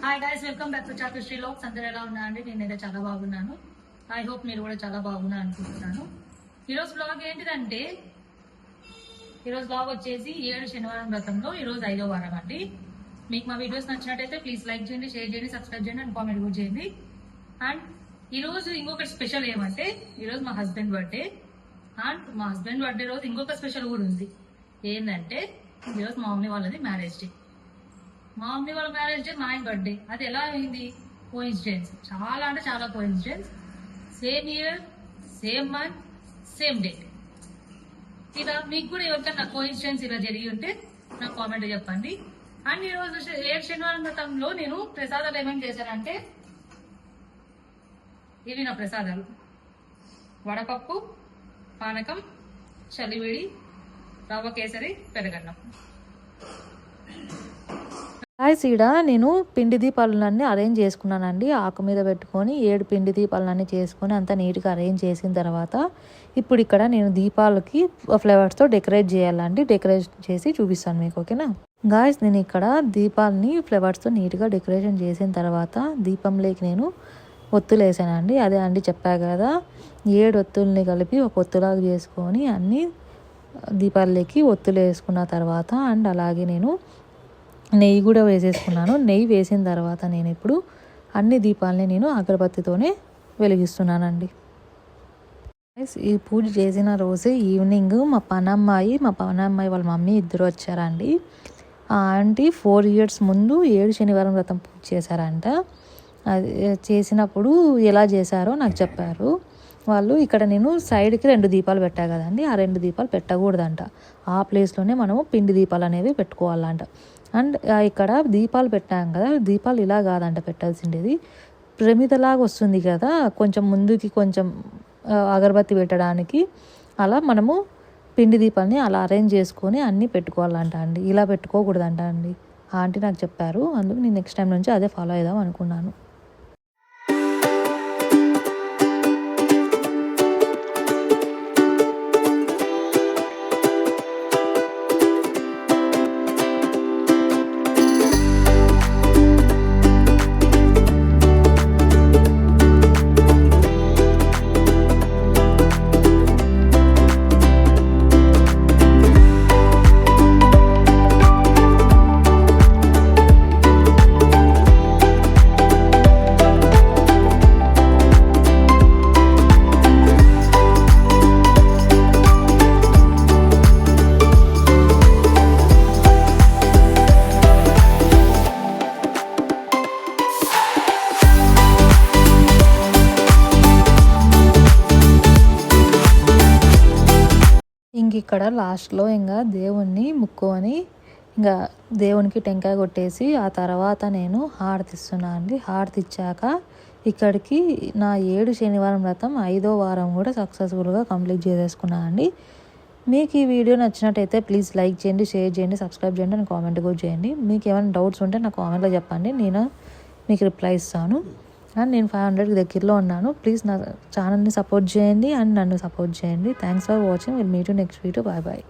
Hi guys welcome back to చాకు శ్రీలో అందరు ఎలా ఉన్నారండి? నేనైతే చాలా బాగున్నాను. ఐ హోప్ మీరు కూడా చాలా బాగున్నా అనుకుంటున్నాను. ఈరోజు బ్లాగ్ ఏంటిదంటే ఈరోజు బ్లాగ్ వచ్చేసి ఏడు శనివారం వ్రతంలో ఈరోజు ఐదో వారం అండి. మీకు మా వీడియోస్ నచ్చినట్టయితే ప్లీజ్ లైక్ చేయండి షేర్ చేయండి సబ్స్క్రైబ్ చేయండి అండ్ కామెంట్ కూడా చేయండి. అండ్ ఈరోజు ఇంకొకటి స్పెషల్ ఏమంటే ఈరోజు మా హస్బెండ్ బర్త్డే అండ్ మా హస్బెండ్ బర్త్డే రోజు ఇంకొక స్పెషల్ కూడా ఉంది. ఏంటంటే ఈరోజు మా మమ్మీ వాళ్ళది మ్యారేజ్ డే మా మమ్మీ వాళ్ళ మ్యారేజ్ డే మా ఆయన బర్త్డే అది ఎలా అయింది? కోయిన్సిడెన్స్ చాలా అంటే చాలా coincidence same year same month same day ఇలా మీకు కూడా ఎవరికైనా కోయిన్సిడెన్స్ ఇలా జరిగి ఉంటే నాకు కామెంట్ చెప్పండి. అండ్ ఈరోజు ఏ ఏడు శనివారం గతంలో నేను ప్రసాదాలు ఏమేమి చేశానంటే ఇవి నా ప్రసాదాలు. వడపప్పు పానకం చలివిడి రవ్వ కేసరి పెరగన్నం. గాయస్ ఈడ నేను పిండి దీపాలన్నీ అరేంజ్ చేసుకున్నానండి. ఆకు మీద పెట్టుకొని ఏడు పిండి దీపాలన్నీ చేసుకొని అంతా నీట్గా అరేంజ్ చేసిన తర్వాత ఇప్పుడు ఇక్కడ నేను దీపాలకి ఫ్లేవర్స్తో డెకరేట్ చేయాలండి. డెకరేట్ చేసి చూపిస్తాను మీకు ఓకేనా? గాయస్ నేను ఇక్కడ దీపాలని ఫ్లేవర్స్తో నీట్గా డెకరేషన్ చేసిన తర్వాత దీపంలోకి నేను ఒత్తులు వేసానండి. అదే అండి చెప్పా కదా ఏడు ఒత్తుల్ని కలిపి ఒక ఒత్తులాగా చేసుకొని అన్ని దీపాలకి ఒత్తులు వేసుకున్న తర్వాత అండ్ అలాగే నేను నెయ్యి కూడా వేసేసుకున్నాను. నెయ్యి వేసిన తర్వాత నేను ఇప్పుడు అన్ని దీపాలని నేను అగరబత్తితోనే వెలిగిస్తున్నానండి. ఈ పూజ చేసిన రోజే ఈవినింగ్ మా పనమ్మాయి మా పనమ్మాయి వాళ్ళ మమ్మీ ఇద్దరు వచ్చారండి. ఆ ఆంటీ ఫోర్ ఇయర్స్ ముందు ఏడు శనివారం వ్రతం పూజ చేశారంట. అది చేసినప్పుడు ఎలా చేశారో నాకు చెప్పారు. వాళ్ళు ఇక్కడ నేను సైడ్కి రెండు దీపాలు పెట్టా కదండి ఆ రెండు దీపాలు పెట్టకూడదంట. ఆ ప్లేస్లోనే మనము పిండి దీపాలు అనేవి పెట్టుకోవాలంట. అండ్ ఇక్కడ దీపాలు పెట్టాం కదా దీపాలు ఇలా కాదంట పెట్టాల్సిండేది. ప్రమిదలాగా వస్తుంది కదా కొంచెం ముందుకి కొంచెం అగరబత్తి పెట్టడానికి. అలా మనము పిండి దీపాలని అలా అరేంజ్ చేసుకొని అన్నీ పెట్టుకోవాలంట అండి. ఇలా పెట్టుకోకూడదంట అండి. ఆ ఆంటీ నాకు చెప్పారు అందుకు నేను నెక్స్ట్ టైం నుంచి అదే ఫాలో అవుదాం అనుకున్నాను. ఇంక ఇక్కడ లాస్ట్లో ఇంకా దేవుణ్ణి ముక్కొని ఇంకా దేవునికి టెంకాయ కొట్టేసి ఆ తర్వాత నేను హారతి అండి. హారతిచ్చాక ఇక్కడికి నా ఏడు శనివారం వ్రతం ఐదో వారం కూడా సక్సెస్ఫుల్గా కంప్లీట్ చేసేసుకున్నా అండి. మీకు ఈ వీడియో నచ్చినట్టయితే ప్లీజ్ లైక్ చేయండి షేర్ చేయండి సబ్స్క్రైబ్ చేయండి అండ్ కామెంట్ కూడా చేయండి. మీకు ఏమైనా డౌట్స్ ఉంటే నా కామెంట్లో చెప్పండి. నేను మీకు రిప్లై ఇస్తాను. అండ్ నేను ఫైవ్ హండ్రెడ్కి దగ్గరలో ఉన్నాను. ప్లీజ్ నా ఛానల్ని సపోర్ట్ చేయండి అండ్ నన్ను సపోర్ట్ చేయండి. Thanks for watching will meet next video bye bye